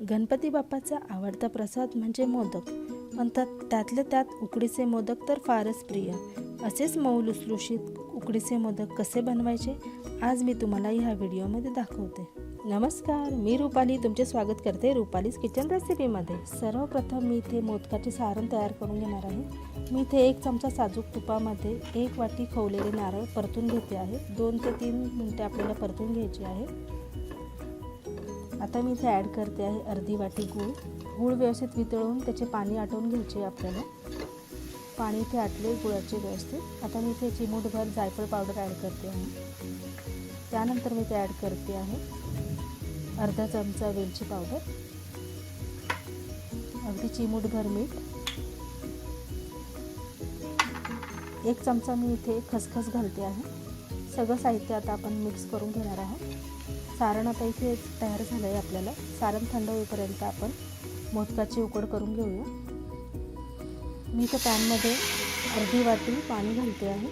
गणपती बाप्पाचा आवडता प्रसाद म्हणजे मोदक. पण त्यात त्यातले त्यात उकडीचे मोदक तर फारच प्रिय. असेच मऊ लुसलुशीत उकडीचे मोदक कसे बनवायचे? आज मी तुम्हाला ह्या व्हिडिओमध्ये दाखवते. नमस्कार मी रुपाली. तुमचे स्वागत करते रुपालीज किचन रेसिपीमध्ये सर्वप्रथम मी इथे मोदकाचे सारण तयार करून घेणार आहे. मी इथे एक चमचा साजूक तुपामध्ये एक वाटी खवलेले नारळ परतून घेते आहे. दोन ते तीन मिनटे आपल्याला परतून घ्यायची आहे. आता मी इथे ॲड करते आहे अर्धी वाटी गूळ. गूळ व्यवस्थित वितळून त्याचे पाणी आटवून घ्यायचे आपल्याला. पाणी इथे आटले गुळाचे व्यवस्थित. आता मी इथे चिमूटभर जायफळ पावडर ॲड करते आहे. त्यानंतर मी ते ॲड करते आहे अर्धा चमचा वेलची पावडर अगदी चिमूटभर मीठ. एक चमचा मी इथे खसखस घालते आहे. सगळं साहित्य आता आपण मिक्स करून घेणार आहोत. सारण आता इथे तयार झालं आहे आपल्याला. सारण थंड होईपर्यंत आपण मोदकाची उकड करून घेऊया. मी इथं पॅनमध्ये अर्धी वाटी पाणी घालते आहे.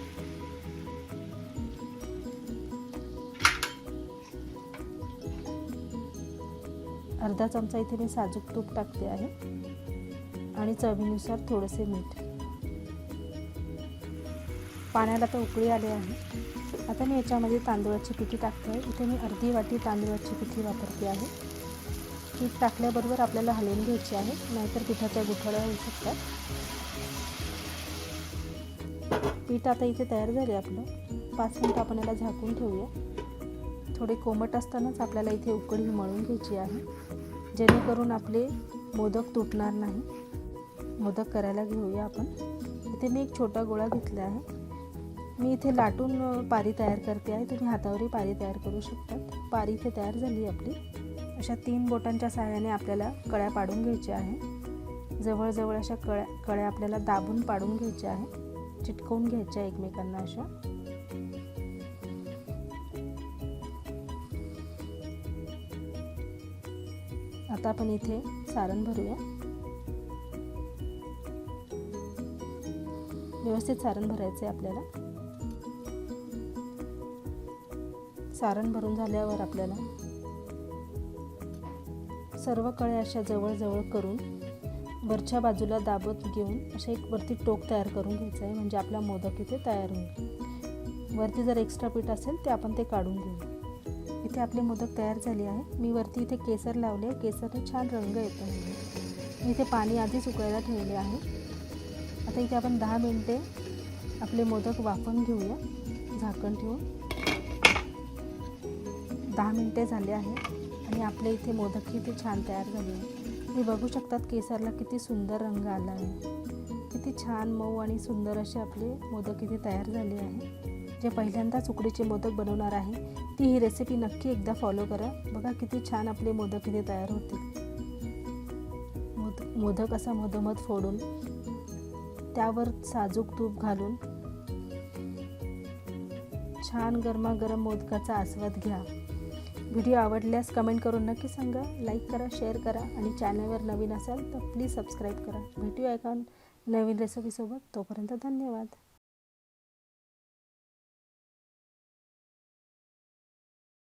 अर्धा चमचा इथे मी साजूक तूप टाकते आहे. आणि चवीनुसार थोडेसे मीठ. पाण्याला तर उकळी आले आहे. आता मी याच्यामध्ये तांदूळाची पिठी टाकते. आहे इथे मी अर्धी वाटी तांदूळाची पिठी वापरते आहे. पीठ टाकल्याबरोबर आपल्याला हलवून घ्यायची आहे. नाहीतर पिठाच्या गुठळ्या होऊ शकतात पीठ आता इथे तयार झाले आपलं. पाच मिनटं आपण याला झाकून ठेवूया. थोडे कोमट असतानाच आपल्याला इथे उकळी मळून घ्यायची आहे. जेणेकरून आपले मोदक तुटणार नाही. मोदक करायला घेऊया आपण. इथे मी एक छोटा गोळा घेतला आहे. मी इथे लाटून पारी तयार करते आहे. तुम्ही हातावरही पारी तयार करू शकतात पारी इथे तयार झाली आपली. अशा तीन बोटांच्या सहाय्याने आपल्याला कळ्या पाडून घ्यायच्या आहे. जवळजवळ अशा कळ्या कळ्या आपल्याला दाबून पाडून घ्यायच्या आहे. चिटकवून घ्यायच्या एकमेकांना अशा. आता आपण इथे सारण भरूया. व्यवस्थित सारण भरायचं आहे आपल्याला. सारण भरून झाल्यावर आपल्याला सर्व कळे अशा जवळजवळ करून वरच्या बाजूला दाबत घेऊन असे एक वरती टोक तयार करून घ्यायचं आहे. म्हणजे आपला मोदक इथे तयार होईल वरती जर एक्स्ट्रा पीठ असेल ते आपण ते काढून घेऊ. इथे आपले मोदक तयार झाले आहे. मी वरती इथे केसर लावले केसरने छान रंग येतो. मी इथे पाणी आधीच उकळायला ठेवले आहे. आता इथे आपण दहा मिनटे आपले मोदक वाफून घेऊया. झाकण ठेवून. दहा मिनटे झाले आहे आणि आपल्या इथे मोदक किती छान तयार झाले आहे तुम्ही बघू शकतात केसरला किती सुंदर रंग आला आहे. किती छान मऊ आणि सुंदर असे आपले मोदक इथे तयार झाले आहे जे पहिल्यांदाच उकडीचे मोदक बनवणार आहे ती ही रेसिपी नक्की एकदा फॉलो करा. बघा किती छान आपले मोदक इथे तयार होतील मोद मोदक असा मधोमध फोडून त्यावर साजूक तूप घालून छान गरमागरम मोदकाचा आस्वाद घ्या. व्हिडिओ आवडल्यास कमेंट करून नक्की सांगा. लाईक करा शेअर करा आणि चॅनलवर नवीन असाल तर प्लीज सबस्क्राईब करा. भेटूया एका नवीन रेसिपीसोबत तोपर्यंत धन्यवाद.